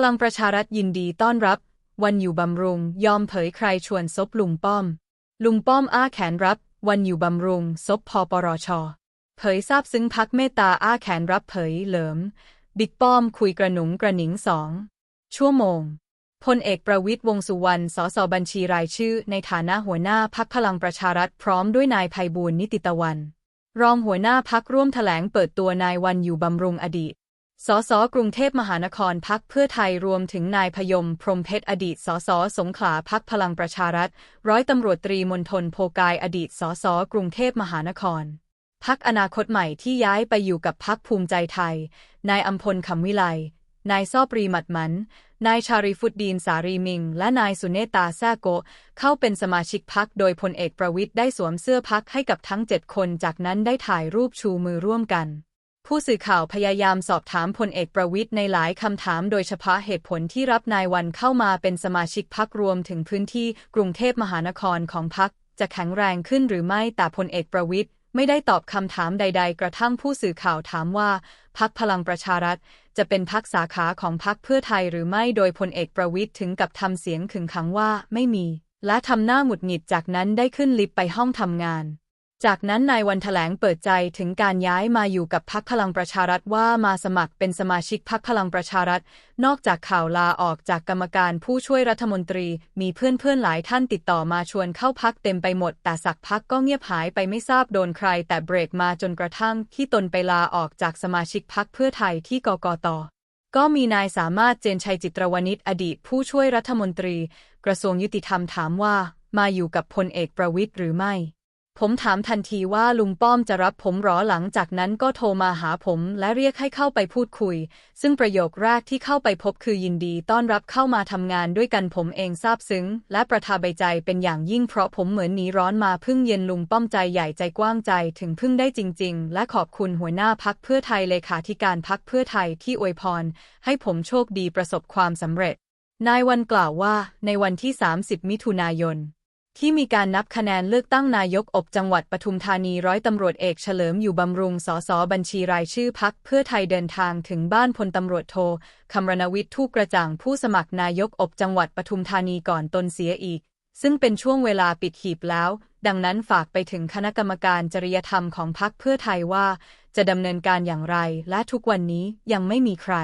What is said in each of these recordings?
พลังประชารัฐยินดีต้อนรับ วันอยู่บำรุง ยอมเผยใครชวนซบลุงป้อม ลุงป้อมอ้าแขนรับ วันอยู่บำรุง ซบพปรช เผยทราบซึ้งพักเมตตาอ้าแขนรับเผยเหลิม บิ๊กป้อมคุยกระหนุงกระหนิงสอง ชั่วโมงพลเอกประวิตยวงสุวรรณ สสบัญชีรายชื่อ ในฐานะหัวหน้าพักพลังประชารัฐพร้อมด้วยนายภัยบูลนิติตะวัน รองหัวหน้าพักร่วมแถลงเปิดตัวนายวันอยู่บำรุงอดีต สสกรุงเทพมหานครพักเพื่อไทยรวมถึงนายพยม พรหมเพชรอดีตสสสงขลาพักพลังประชารัฐ ร้อยตำรวจตรีมนทนโพกายอดีตสสกรุงเทพมหานคร พักอนาคตใหม่ที่ย้ายไปอยู่กับพักภูมิใจไทย นายอัมพลคำวิไลนายซอบรีหมัดมัน นายชาริฟุดดีนสารีมิง และนายสุเนตาแซโก เข้าเป็นสมาชิกพักโดยพลเอกประวิตยได้สวมเสื้อพักให้กับทั้งเจ็ดคน จากนั้นได้ถ่ายรูปชูมือร่วมกัน ผู้สื่อข่าวพยายามสอบถามพลเอกประวิตยในหลายคำถามโดยเฉพาะเหตุผลที่รับนายวันเข้ามาเป็นสมาชิกพักรวมถึงพื้นที่กรุงเทพมหานครของพักจะแข็งแรงขึ้นหรือไม่แต่พลเอกประวิตยไม่ได้ตอบคำถามใด ๆ กระทั่งผู้สื่อข่าวถามว่าพักพลังประชารัฐ จะเป็นพักสาขาของพักเพื่อไทยหรือไม่โดยพลเอกประวิตยถึงกับทำเสียงขึงขังว่าไม่มี และทำหน้าหงุดหงิดจากนั้นได้ขึ้นลิฟต์ไปห้องทำงาน จากนั้นนายวันแถลงเปิดใจถึงการย้ายมาอยู่กับพักพลังประชารัฐว่ามาสมัครเป็นสมาชิกพักพลังประชารัฐ นอกจากข่าวลาออกจากกรรมการผู้ช่วยรัฐมนตรี มีเพื่อนๆหลายท่านติดต่อมาชวนเข้าพักเต็มไปหมด แต่สักพักก็เงียบหายไปไม่ทราบโดนใคร แต่เบรกมาจนกระทั่งที่ตนไปลาออกจากสมาชิกพักเพื่อไทยที่กกตก็มีนายสามารถเจนชัยจิตรวณิชอดีตผู้ช่วยรัฐมนตรี กระทรวงยุติธรรมถามว่า มาอยู่กับพลเอกประวิตยหรือไม่ ผมถามทันทีว่าลุงป้อมจะรับผมหรอหลังจากนั้นก็โทรมาหาผมและเรียกให้เข้าไปพูดคุย ซึ่งประโยคแรกที่เข้าไปพบคือยินดีต้อนรับเข้ามาทำงานด้วยกันผมเองซาบซึ้ง และประทับใจเป็นอย่างยิ่งเพราะผมเหมือนหนีร้อนมาพึ่งเย็นลุงป้อมใจใหญ่ใจกว้างใจถึงพึ่งได้จริง ๆ และขอบคุณหัวหน้าพักเพื่อไทยเลขาธิการพักเพื่อไทยที่อวยพร ให้ผมโชคดีประสบความสำเร็จ นายวันกล่าวว่าในวันที่ 30 มิถุนายน ที่มีการนับคะแนนเลือกตั้งนายกอบจังหวัดปทุมธานีร้อยตำรวจเอกเฉลิมอยู่บำรุงสสบัญชีรายชื่อพักเพื่อไทยเดินทางถึงบ้านพลตำรวจโทคำรณวิทย์ทูปกระจ่างผู้สมัครนายกอบจังหวัดปทุมธานีก่อนตนเสียอีก ซึ่งเป็นช่วงเวลาปิดหีบแล้ว ดังนั้นฝากไปถึงคณะกรรมการจริยธรรมของพักเพื่อไทยว่า จะดำเนินการอย่างไร และทุกวันนี้ยังไม่มีใคร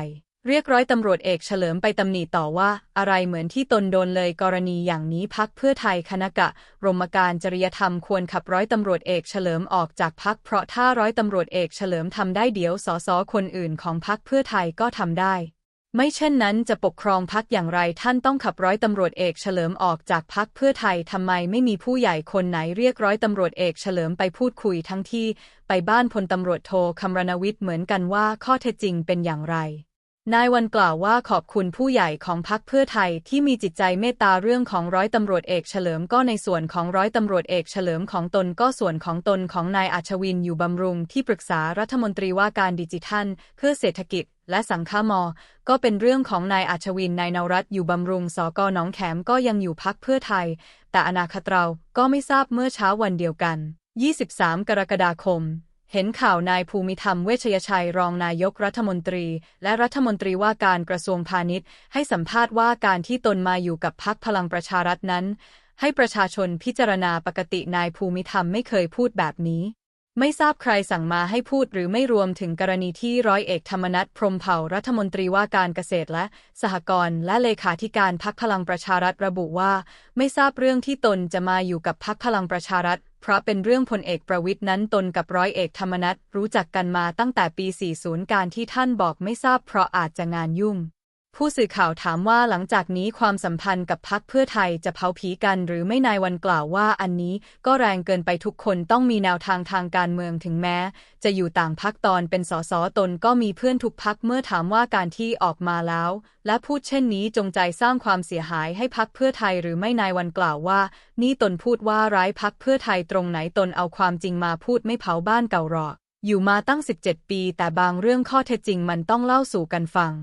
เรียกร้อยตำรวจเอกเฉลิมไปตำหนิต่อว่า อะไรเหมือนที่ตนโดนเลยกรณีอย่างนี้พักเพื่อไทยคณะกะรมการจริยธรรมควรขับร้อยตำรวจเอกเฉลิมออกจากพักเพราะถ้าร้อยตำรวจเอกเฉลิมทำได้เดี๋ยวสสคนอื่นของพักเพื่อไทยก็ทำได้ ไม่เช่นนั้นจะปกครองพักอย่างไรท่านต้องขับร้อยตำรวจเอกเฉลิมออกจากพักเพื่อไทยทำไมไม่มีผู้ใหญ่คนไหนเรียกร้อยตำรวจเอกเฉลิมไปพูดคุยทั้งที่ ไปบ้านพลตำรวจโทคำรณวิทย์เหมือนกันว่าข้อเท็จจริงเป็นอย่างไร นายวันกล่าวว่าขอบคุณผู้ใหญ่ของพักเพื่อไทยที่มีจิตใจเมตตาเรื่องของร้อยตำรวจเอกเฉลิมก็ในส่วนของร้อยตำรวจเอกเฉลิมของตนก็ส่วนของตนของนายอัชวินอยู่บำรุงที่ปรึกษารัฐมนตรีว่าการดิจิทัล เพื่อเศรษฐกิจและสังฆมอ ก็เป็นเรื่องของนายอัชวินนายนรัตน์อยู่บำรุงสกหนองแขมก็ยังอยู่พักเพื่อไทย แต่อนาคตเราก็ไม่ทราบเมื่อเช้าวันเดียวกัน 23 กรกฎาคม เห็นข่าวนายภูมิธรรมเวชยชัยรองนายกรัฐมนตรี และรัฐมนตรีว่าการกระทรวงพาณิชย์ ให้สัมภาษณ์ว่าการที่ตนมาอยู่กับพักพลังประชารัฐนั้น ให้ประชาชนพิจารณาปกตินายภูมิธรรมไม่เคยพูดแบบนี้ ไม่ทราบใครสั่งมาให้พูดหรือไม่รวมถึงกรณีที่ร้อยเอกธรรมนัฐพรมเผ่ารัฐมนตรีว่าการเกษตรและสหกรณ์และเลขาธิการพักพลังประชารัฐระบุว่า ไม่ทราบเรื่องที่ตนจะมาอยู่กับพักพลังประชารัฐ เพราะเป็นเรื่องพลเอกประวิทย์นั้นตนกับร้อยเอกธรรมนัฐรู้จักกันมาตั้งแต่ปี 40 การที่ท่านบอกไม่ทราบเพราะอาจจะงานยุ่ง ผู้สื่อข่าวถามว่าหลังจากนี้ความสัมพันธ์กับพักเพื่อไทยจะเผาผีกันหรือไม่นายวันกล่าวว่าอันนี้ก็แรงเกินไปทุกคนต้องมีแนวทางทางการเมืองถึงแม้ จะอยู่ต่างพักตอนเป็นสสตนก็มีเพื่อนทุกพักเมื่อถามว่าการที่ออกมาแล้ว และพูดเช่นนี้จงใจสร้างความเสียหายให้พักเพื่อไทยหรือไม่นายวันกล่าวว่า นี่ตนพูดว่าร้ายพักเพื่อไทยตรงไหนตนเอาความจริงมาพูดไม่เผาบ้านเก่าหรอกอยู่มาตั้ง 17 ปี แต่บางเรื่องข้อเท็จจริงมันต้องเล่าสู่กันฟัง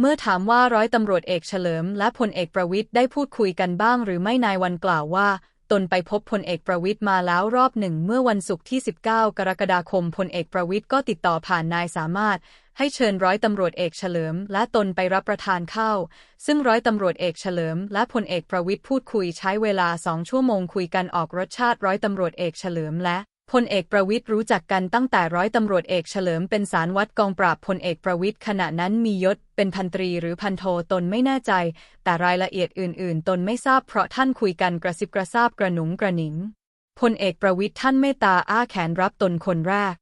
เมื่อถามว่าร้อยตำรวจเอกเฉลิม และพลเอกประวิทย์ได้พูดคุยกันบ้างหรือไม่นายวันกล่าวว่า ตนไปพบพลเอกประวิตยมาแล้วรอบหนึ่ง เมื่อวันศุกร์ที่ 19 กรกฎาคมพลเอกประวิตยก็ติดต่อผ่านนายสามารถ ให้เชิญร้อยตำรวจเอกเฉลิม และตนไปรับประทานข้าวซึ่งร้อยตำรวจเอกเฉลิม และพลเอกประวิตยพูดคุยใช้เวลาสองชั่วโมงคุยกันออกรสชาติร้อยตำรวจเอกเฉลิมและ พลเอกประวิตยรู้จักกันตั้งแต่ร้อยตำรวจเอกเฉลิมเป็นสารวัตรกองปราบพลเอกประวิตยขณะนั้นมียศ เป็นพันตรีหรือพันโทตนไม่แน่ใจ แต่รายละเอียดอื่น ๆ ตนไม่ทราบเพราะท่านคุยกันกระซิบกระซาบกระหนุงกระหนิงพลเอกประวิตยท่านเมตตาอ้าแขนรับตนคนแรก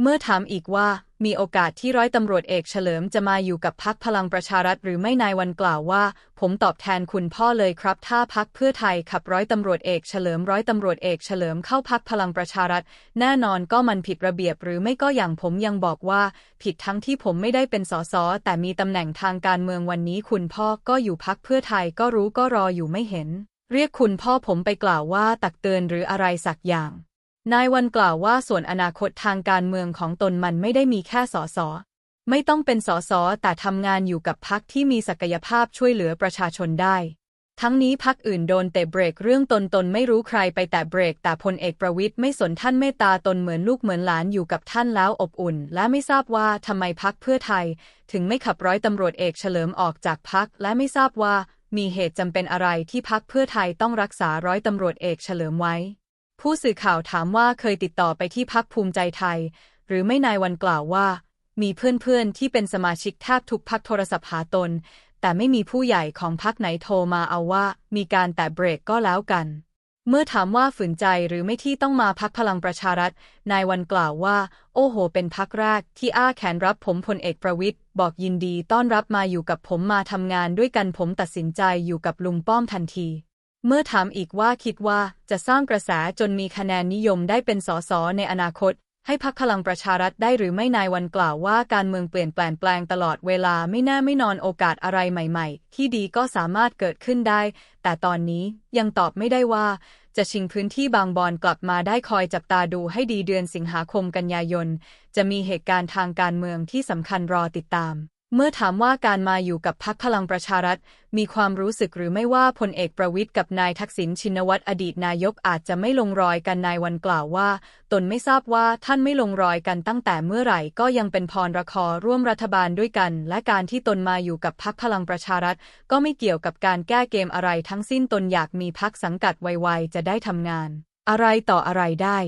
เมื่อถามอีกว่า มีโอกาสที่ร้อยตำรวจเอกเฉลิมจะมาอยู่กับพักพลังประชารัฐหรือไม่นายวันกล่าวว่า ผมตอบแทนคุณพ่อเลยครับ ถ้าพักเพื่อไทยขับร้อยตำรวจเอกเฉลิมร้อยตำรวจเอกเฉลิมเข้าพักพลังประชารัฐ แน่นอนก็มันผิดระเบียบหรือไม่ก็อย่างผมยังบอกว่า ผิดทั้งที่ผมไม่ได้เป็นสสแต่มีตำแหน่งทางการเมืองวันนี้คุณพ่อก็อยู่พักเพื่อไทยก็รู้ก็รออยู่ไม่เห็น เรียกคุณพ่อผมไปกล่าวว่าตักเตือนหรืออะไรสักอย่าง นายวันกล่าวว่าส่วนอนาคตทางการเมืองของตนมันไม่ได้มีแค่สส ไม่ต้องเป็นสส แต่ทำงานอยู่กับพักที่มีศักยภาพช่วยเหลือประชาชนได้ ทั้งนี้พักอื่นโดนเตะเบรกเรื่องตนตนไม่รู้ใครไปแต่เบรก แต่พลเอกประวิตยไม่สนท่านเมตตาตนเหมือนลูกเหมือนหลานอยู่กับท่านแล้วอบอุ่น และไม่ทราบว่าทำไมพักเพื่อไทย ถึงไม่ขับร้อยตำรวจเอกเฉลิมออกจากพักและไม่ทราบว่ามีเหตุจำเป็นอะไรที่พักเพื่อไทยต้องรักษาร้อยตำรวจเอกเฉลิมไว้ ผู้สื่อข่าวถามว่าเคยติดต่อไปที่พักภูมิใจไทย หรือไม่นายวันกล่าวว่า มีเพื่อนๆที่เป็นสมาชิกแทบทุกพักโทรศัพท์หาตน แต่ไม่มีผู้ใหญ่ของพักไหนโทรมาเอาว่า มีการแตะเบรกก็แล้วกัน เมื่อถามว่าฝืนใจหรือไม่ที่ต้องมาพักพลังประชารัฐ นายวันกล่าวว่า โอ้โห เป็นพักแรกที่อ้าแขนรับผมพลเอกประวิตยบอกยินดีต้อนรับมาอยู่กับผมมาทำงานด้วยกันผมตัดสินใจอยู่กับลุงป้อมทันที เมื่อถามอีกว่าคิดว่าจะสร้างกระแสจนมีคะแนนนิยมได้เป็นสสในอนาคต ให้พักพลังประชารัฐได้หรือไม่นายวันกล่าวว่าการเมืองเปลี่ยนแปลงแปลงตลอดเวลาไม่แน่ไม่นอนโอกาสอะไรใหม่ ๆ ที่ดีก็สามารถเกิดขึ้นได้ แต่ตอนนี้ยังตอบไม่ได้ว่า จะชิงพื้นที่บางบอนกลับมาได้คอยจับตาดูให้ดีเดือนสิงหาคมกันยายน จะมีเหตุการณ์ทางการเมืองที่สำคัญรอติดตาม เมื่อถามว่าการมาอยู่กับพักพลังประชารัฐ มีความรู้สึกหรือไม่ว่าพลเอกประวิทย์กับนายทักษิณชินวัตรอดีตนายกอาจจะไม่ลงรอยกันนายวันกล่าวว่า ตนไม่ทราบว่าท่านไม่ลงรอยกันตั้งแต่เมื่อไหร่ก็ยังเป็นพรระคอร่วมรัฐบาลด้วยกัน และการที่ตนมาอยู่กับพักพลังประชารัฐ ก็ไม่เกี่ยวกับการแก้เกมอะไรทั้งสิ้นตนอยากมีพักสังกัดไวๆจะได้ทำงาน อะไรต่ออะไรได้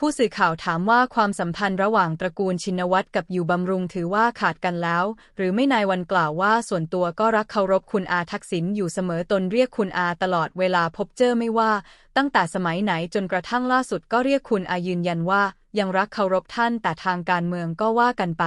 ผู้สื่อข่าวถามว่าความสัมพันธ์ระหว่างตระกูลชินวัตรกับอยู่บำรุงถือว่าขาดกันแล้ว หรือไม่นายวันกล่าวว่าส่วนตัวก็รักเคารพคุณอาทักษิณอยู่เสมอตนเรียกคุณอาตลอดเวลาพบเจอไม่ว่า ตั้งแต่สมัยไหนจนกระทั่งล่าสุดก็เรียกคุณอายืนยันว่า ยังรักเคารพท่านแต่ทางการเมืองก็ว่ากันไป